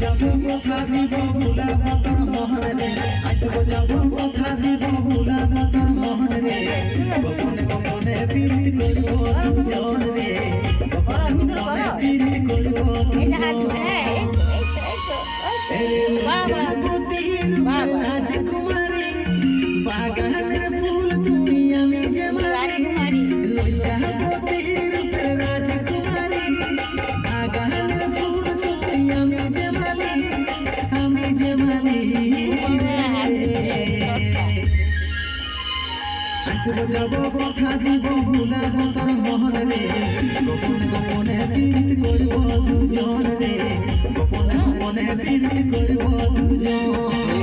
যাব কথা দিব ভুলাবো তোর মোহন রে। আসব যাব কথা দিব ভুলাবো তোর মোহন রে। গোপনে গোপনে প্রীতি করব দুজন রে। রাজকুমারী বাগানের যাব কথা দিব ভুলাবো তোর মোহন গোপনে গোপনে করব দুজন রে গোপনে গোপনে করব দুজন।